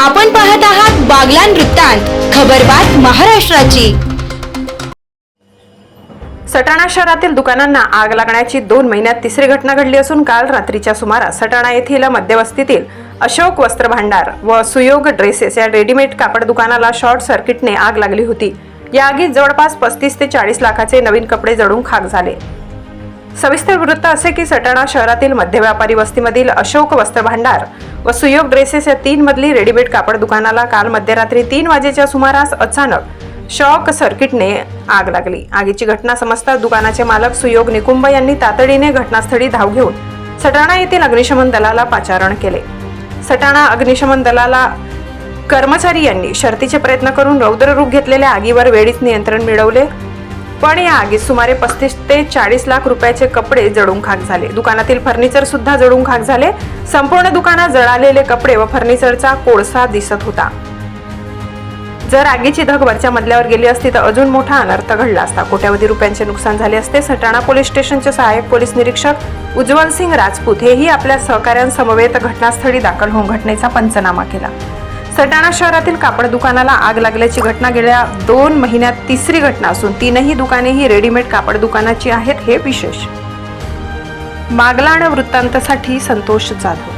आपण पाहत आहात बागलान वृत्तांत खबरबात महाराष्ट्राची. सटाणा शहरातील दुकानांना आग लागण्याची दोन महिन्यात तिसरी घटना घडली असून काल रात्रीच्या सुमारास सटाणा येथील मध्यवस्तीतील अशोक वस्त्र भांडार व सुयोग ड्रेसेस या रेडीमेड कापड दुकानाला शॉर्ट सर्किटने आग लागली होती. या आगीत जवळपास पस्तीस ते चाळीस लाखाचे नवीन कपडे जळून खाक झाले. सविस्तर वृत्त असे की सटाणा शहरातील मध्य व्यापारी वस्तीमधील अशोक वस्त्र भांडार व सुयोग ड्रेसेस या तीन मधली रेडीमेड कापड दुकानाला काल मध्यरात्री तीन वाजेच्या सुमारास अचानक शॉक सर्किटने आग लागली. आगीची घटना समजता दुकानाचे मालक सुयोग निकुंब यांनी तातडीने घटनास्थळी धाव घेऊन सटाणा येथील अग्निशमन दलाला पाचारण केले. सटाणा अग्निशमन दलाला कर्मचारी यांनी शर्तीचे प्रयत्न करून रौद्ररूप घेतलेल्या आगीवर वेळीच नियंत्रण मिळवले. पण या आगीत सुमारे पस्तीस ते चाळीस लाख रुपयाचे कपडे जळून खाक झाले. दुकानातील फर्निचर सुद्धा जळून खाक झाले. संपूर्ण दुकानात जळालेले कपडे व फर्निचरचा कोळसा दिसत होता. जर आगीची धग वरच्या मजल्यावर गेली असती तर अजून मोठा अनर्थ घडला असता. कोट्यावधी रुपयांचे नुकसान झाले असते सटाणा पोलीस स्टेशनचे सहाय्यक पोलीस निरीक्षक उज्ज्वल सिंग राजपूत हेही आपल्या सहकाऱ्यांसमवेत घटनास्थळी दाखल होऊन घटनेचा पंचनामा केला. सटाणा शहरातील कापड दुकानाला आग लागल्याची घटना गेल्या दोन महिन्यात तिसरी घटना असून तीनही दुकाने ही रेडीमेड कापड दुकानाची आहेत हे विशेष. मागलाण वृत्तांतासाठी संतोष जाधव.